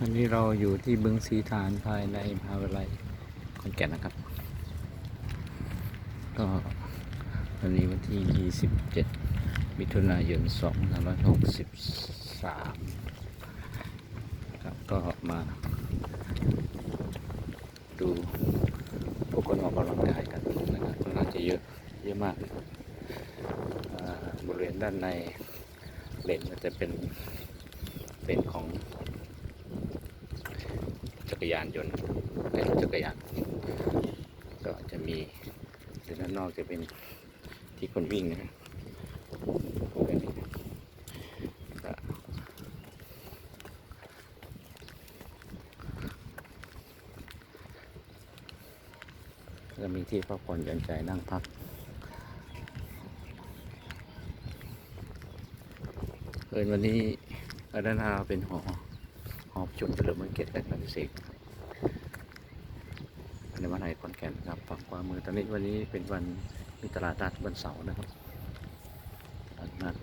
ตอนนี้เราอยู่ที่บึงสีฐานภายในมหาวิทยาลัยขอนแก่นนะครับ ก็วันนี้วันที่ 27 มิถุนายน 2563 ครับก็มาดูผู้คนออกกำลังกายกันนะครับค่าจะเยอะเยอะมากบอ่าบริเวณด้านในเลนมันจะเป็นเป็นของ จักรยานยนต์เป็นรถจักรยาน ก็จะมีด้านนอกจะเป็นที่คนวิ่งนะก็จะมีที่พักผ่อนหย่อนใจนั่งพักเอินวันนี้อาดานาเป็นหอ หอบจุ่มเฉลิมพระเกียรติและการพิเศษในวันไหนขอนแก่นครับฝั่งขวามือตอนนี้วันนี้เป็นวันมีตลาดนัดวันเสาร์นะครับตลาดนัด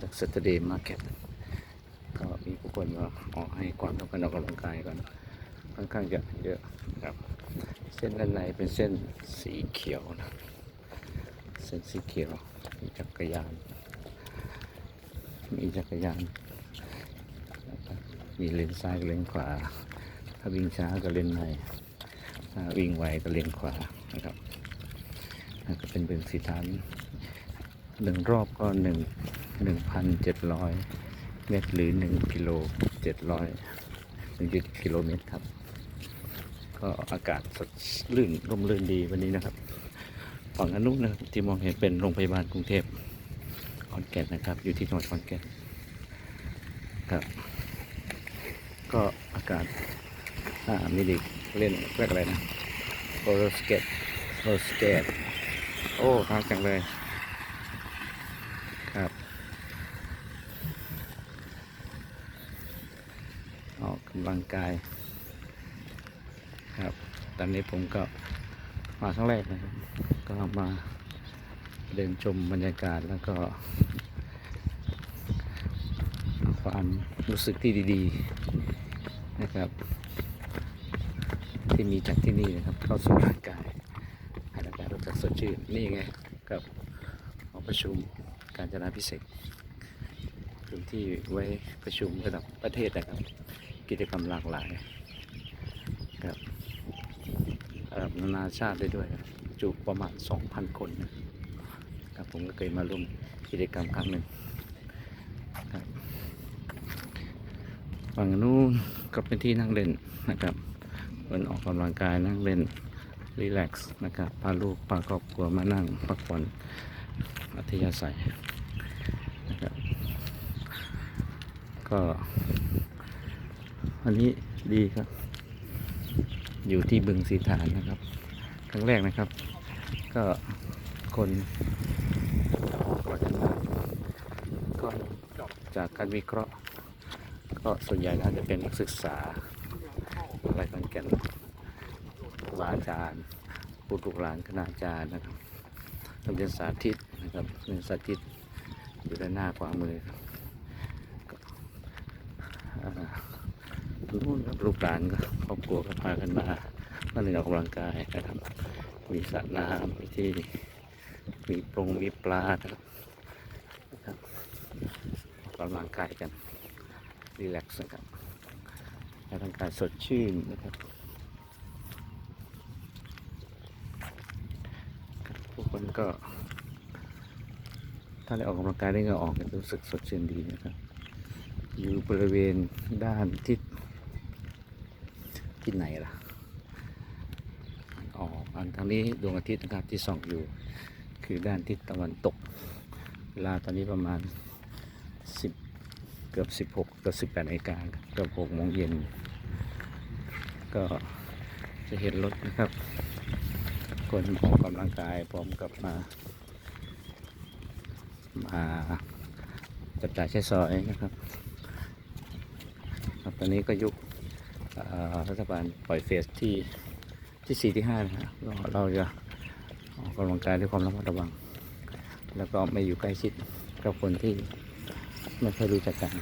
จากสตเดย์มาร์เก็ตก็มีผู้คนมาออกให้ความต้องการออกกำลังกายกันค่อนข้างจะเยอะครับ เส้นด้านในเป็นเส้นสีเขียวนะ เส้นสีเขียวมีจักรยาน มีจักรยานมีเลนซ้ายกับเลนขวา ถ้าวิ่งช้าก็เลนในถ้าวิ่งไวก็เลนขวานะครับก็เป็นเป็นสีฐานหนึ่งรอบก็หนึ่งหนึ่งพันเจ็ดร้อยเมตรหรือหนึ่งกิโลเจ็ดร้อยหนึ่งกิโลเมตรครับ ก็อากาศสดลื่นร่มรื่นดีวันนี้นะครับ ฝั่งอนุนะครับที่มองเห็นเป็นโรงพยาบาลกรุงเทพ อนแก่นนะครับ อยู่ที่จังหวัดขอนแก่นครับ ก็อากาศอ่ามีเด็กเล่นเรียกอะไรนะโรสเกตโรสเกตโอ้ท้าจังเลยครับออกกำลังกาย ครับ ตอนนี้ผมก็มาครั้งแรกนะครับ ก็มา เดินชมบรรยากาศแล้วก็ ความรู้สึกที่ดี ๆนะครับ ที่มีจากที่นี่นะครับ เข้าสู่ร่างกายให้ร่ากายรู้จักสดชื่นนี่ไงกับหอประชุมการจนาพิเศษพื้นที่ไว้ประชุมระดับประเทศนะครับ กิจกรรมหลากหลายครับระดับนานาชาติได้ด้วยจุประมาณ 2,000 คนนะ ครับผมก็เคยมาร่วมกิจกรรมครั้งหนึ่งครับฝั่งนู้นก็เป็นที่นั่งเล่นนะครับเหมือนออกกำลังกายนั่งเล่นรีแลกซ์นะครับพาลูกพาครอบครัวมานั่งพักผ่อนอัธยาศัยนะครับก็วันนี้ดีครับ อยู่ที่บึงสีฐานนะครับ ครั้งแรกนะครับ ก็คน ก่อนจาก็จากการวิเคราะห์ ก็ส่วนใหญ่น่าจะเป็นนักศึกษาอะไรกันแก่นครูบาอาจารย์ผู้ลูกหลานคณาจารย์นะครับโรงเรียนสาธิตนะครับเรียนสาธิตอยู่ด้านหน้าขวามือครับนู่นครับลูกหลานก็ครอบครัวก็พากันมามาเล่นออกกำลังกายนะครับ มีสระน้ำมีที่ มีปรงมีปลานะครับนะครับออกำลังกายกันรีแลกซ์นะครับให้ร่างกายสดชื่นนะครับผู้คนก็ ถ้าได้ออกกำลังกายได้เหงาออกก็จะรู้สึกสดชื่นดีนะครับ อยู่บริเวณด้านทิศทิศไหนล่ะออกอันทางนี้ดวงอาทิตย์นะครับที่ส่องอยู่ คือด้านทิศตะวันตก เวลาตอนนี้ประมาณ 10 เกือบ 16 เกือบ 18นาฬิกาเกือบ6โมงเย็น ก็จะเห็นรถนะครับ คนออกกำลังกายพร้อมกับมา มาจับจ่ายใช้สอยนะครับครับ ตอนนี้ก็ยุครัฐบาลปล่อยเฟสที่ที่สี่ที่ห้านะฮะก็เราจะ ออกกำลังกายด้วยความระมัดระวัง แล้วก็ไม่อยู่ใกล้ชิดกับคนที่ไม่เคยรู้จักกัน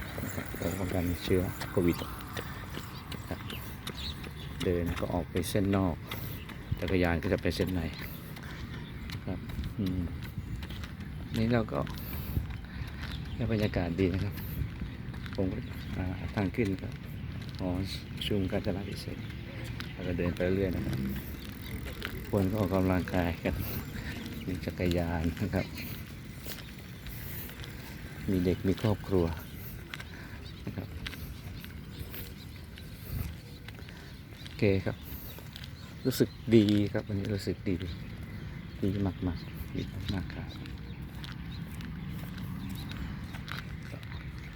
เรื่องของการเชื้อโควิด เดินก็ออกไปเส้นนอก จักรยานก็จะไปเส้นในครับนี่เราก็ได้บรรยากาศดีนะครับ ผมทางขึ้นครับหอชุมกาญจนาพิเศษกแล้วก็เดินไปเรื่อยนะครับ คนก็ออกกำลังกายกันมีจักรยานนะครับ มีเด็กมีครอบครัวนะครับโอเคครับ รู้สึกดีครับวันนี้รู้สึกดี ดีมากมากดีมากครับ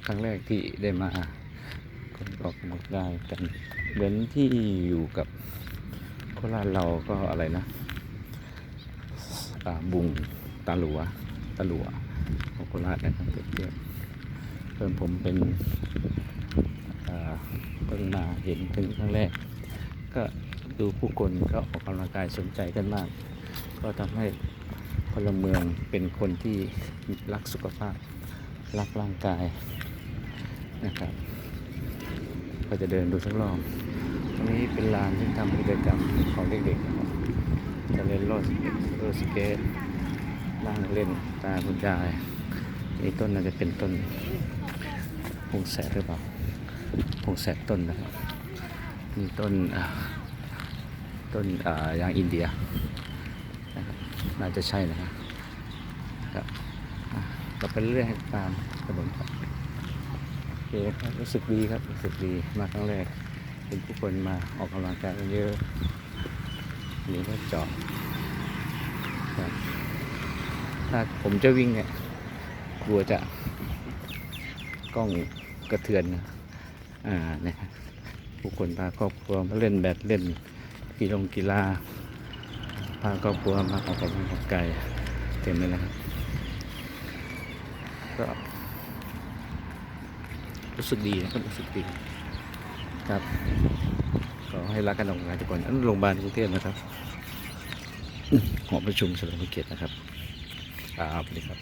ครั้งแรกที่ได้มาคนออกกำลังกายกันเหมือนที่อยู่กับ โคราชเราก็อะไรนะบุงตาหลัวตาหลัวของโคราชนะครับเปรียบเทียบเพิ่มผมเป็นเพิ่งมาเห็นเป็นครั้งแรก ก็ดูผู้คนก็ออกกำลังกายสนใจกันมาก ก็ทำให้พลเมืองเป็นคนที่รักสุขภาพ รักร่างกายนะครับ ก็จะเดินดูสักรอบ ตรงนี้เป็นลานที่ทำกิจกรรมของเด็กๆนะครับจะเล่นรลโรลสเกตนั่งเล่นตาคุณยายนี่ต้นน่าจะเป็นต้นพงแสดหรือเปล่าพงแสดต้นนะครับมีต้นต้นอ่ายางอินเดียนะครับน่าจะใช่นะครับครับเราไปเรื่อยตามถนนครับโอเคครับรู้สึกดีครับรู้สึกดีมาครั้งแรก เป็นผู้คนมาออกกำลังกายกันเยอะนี่ก็จอดถ้าผมจะวิ่งเนี่ยกลัวจะกล้องกระเทือนนะอ่าเนี่ยผู้คนพาครอบครัวมาเล่นแบดเล่นกีฬากีฬาพาครอบครัวมาออกกำลังกายเต็มเลยนะครับก็รู้สึกดีนะครับรู้สึกดี ครับขอให้รักกันออกกำลังกายทุกคนอันนโรงพยาบาลกรุงเทพนะครับหอประชุมเฉลิมพระเกียรตินะครับครับสวัสดีครับ